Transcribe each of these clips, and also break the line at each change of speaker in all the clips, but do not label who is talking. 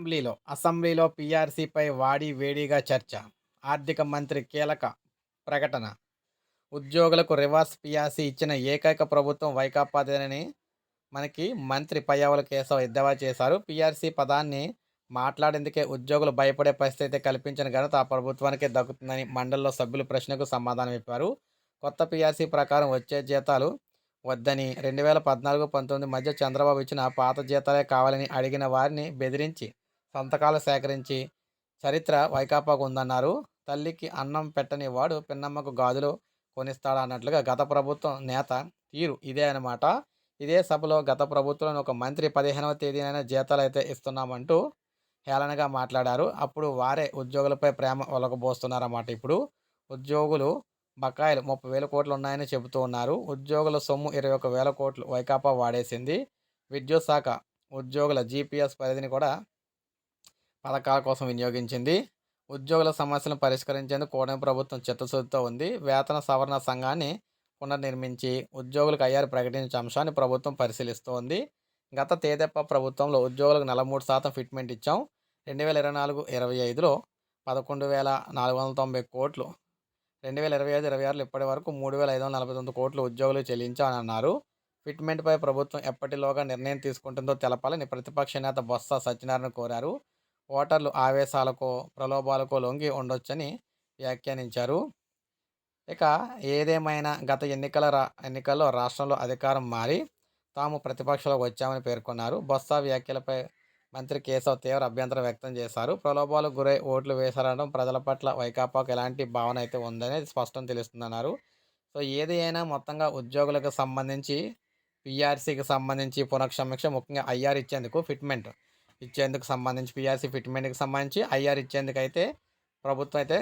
అసెంబ్లీలో అసెంబ్లీలో పీఆర్సీపై వాడి వేడిగా చర్చ ఆర్థిక మంత్రి కీలక ప్రకటన. ఉద్యోగులకు రివర్స్ పీఆర్సీ ఇచ్చిన ఏకైక ప్రభుత్వం వైకాపాదేనని మనకి మంత్రి పయ్యావుల కేశవ ఎద్దేవా చేశారు. పీఆర్సీ పదాన్ని మాట్లాడేందుకే ఉద్యోగులు భయపడే పరిస్థితి అయితే కల్పించిన ఘనత ఆ ప్రభుత్వానికే దక్కుతుందని మండలిలో సభ్యులు ప్రశ్నకు సమాధానం ఇప్పారు. కొత్త పీఆర్సీ ప్రకారం వచ్చే జీతాలు వద్దని రెండు వేల పద్నాలుగు పంతొమ్మిది మధ్య చంద్రబాబు ఇచ్చిన పాత జీతాలే కావాలని అడిగిన వారిని బెదిరించి సంతకాలు సేకరించి చరిత్ర వైకాపాకు ఉందన్నారు. తల్లికి అన్నం పెట్టని వాడు పిన్నమ్మకు గాజులు కొనిస్తాడా అన్నట్లుగా గత ప్రభుత్వం నేత తీరు ఇదే అనమాట ఇదే సభలో గత ప్రభుత్వంలో ఒక మంత్రి పదిహేనవ తేదీనైనా జీతాలు అయితే ఇస్తున్నామంటూ హేళనగా మాట్లాడారు. అప్పుడు వారే ఉద్యోగులపై ప్రేమ ఒలకబోస్తున్నారన్నమాట ఇప్పుడు. ఉద్యోగులు బకాయిలు ముప్పై వేల కోట్లు ఉన్నాయని చెబుతూ ఉన్నారు. ఉద్యోగుల సొమ్ము ఇరవై ఒక వేల కోట్లు వైకాపా వాడేసింది. విద్యుత్ శాఖ ఉద్యోగుల జీపీఎస్ పరిధిని కూడా పథకాల కోసం వినియోగించింది. ఉద్యోగుల సమస్యలను పరిష్కరించేందుకు కూటమి ప్రభుత్వం చిత్తశుద్ధితో ఉంది. వేతన సవరణ సంఘాన్ని పునర్నిర్మించి ఉద్యోగులకు అయ్యారు ప్రకటించే అంశాన్ని ప్రభుత్వం పరిశీలిస్తోంది. గత తేదెప్ప ప్రభుత్వంలో ఉద్యోగులకు నలభై శాతం ఫిట్మెంట్ ఇచ్చాం. రెండు వేల ఇరవై నాలుగు ఇరవై ఐదులో పదకొండు వేల నాలుగు వందల తొంభై కోట్లు రెండు వేల ఇరవై ఐదు ఇరవై ఆరులో ఇప్పటి వరకు మూడు వేల ఐదు వందల నలభై తొమ్మిది కోట్లు ఉద్యోగులు చెల్లించామని అన్నారు. ఫిట్మెంట్పై ప్రభుత్వం ఎప్పటిలోగా నిర్ణయం తీసుకుంటుందో తెలపాలని ప్రతిపక్ష నేత బొత్స సత్యనారాయణ కోరారు. ఓటర్లు ఆవేశాలకో ప్రలోభాలకో లొంగి ఉండొచ్చని వ్యాఖ్యానించారు. ఇక ఏదేమైనా గత ఎన్నికల రా ఎన్నికల్లో రాష్ట్రంలో అధికారం మారి తాము ప్రతిపక్షంలోకి వచ్చామని పేర్కొన్నారు. బొత్స వ్యాఖ్యలపై మంత్రి కేశవ్ తీవ్ర అభ్యంతరం వ్యక్తం చేశారు. ప్రలోభాలకు గురై ఓట్లు వేశారనడం ప్రజల పట్ల వైకాపాకు ఎలాంటి భావన అయితే ఉందని స్పష్టం తెలుస్తుందన్నారు. సో ఏది అయినా మొత్తంగా ఉద్యోగులకు సంబంధించి పిఆర్సీకి సంబంధించి పునఃసమీక్ష ముఖ్యంగా ఐఆర్ ఇచ్చేందుకు ఫిట్మెంట్ ఇచ్చేందుకు సంబంధించి పిఆర్సీ ఫిట్మెంట్కి సంబంధించి ఐఆర్ ఇచ్చేందుకు అయితే ప్రభుత్వం అయితే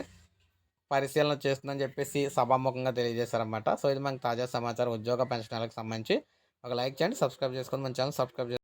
పరిశీలన చేస్తుందని చెప్పేసి సభాముఖంగా తెలియజేశారన్నమాట. సో ఇది మనకు తాజా సమాచారం. ఉద్యోగ పెన్షన్లకు సంబంధించి ఒక లైక్ చేయండి సబ్స్క్రైబ్ చేసుకొని మన ఛానల్ సబ్స్క్రైబ్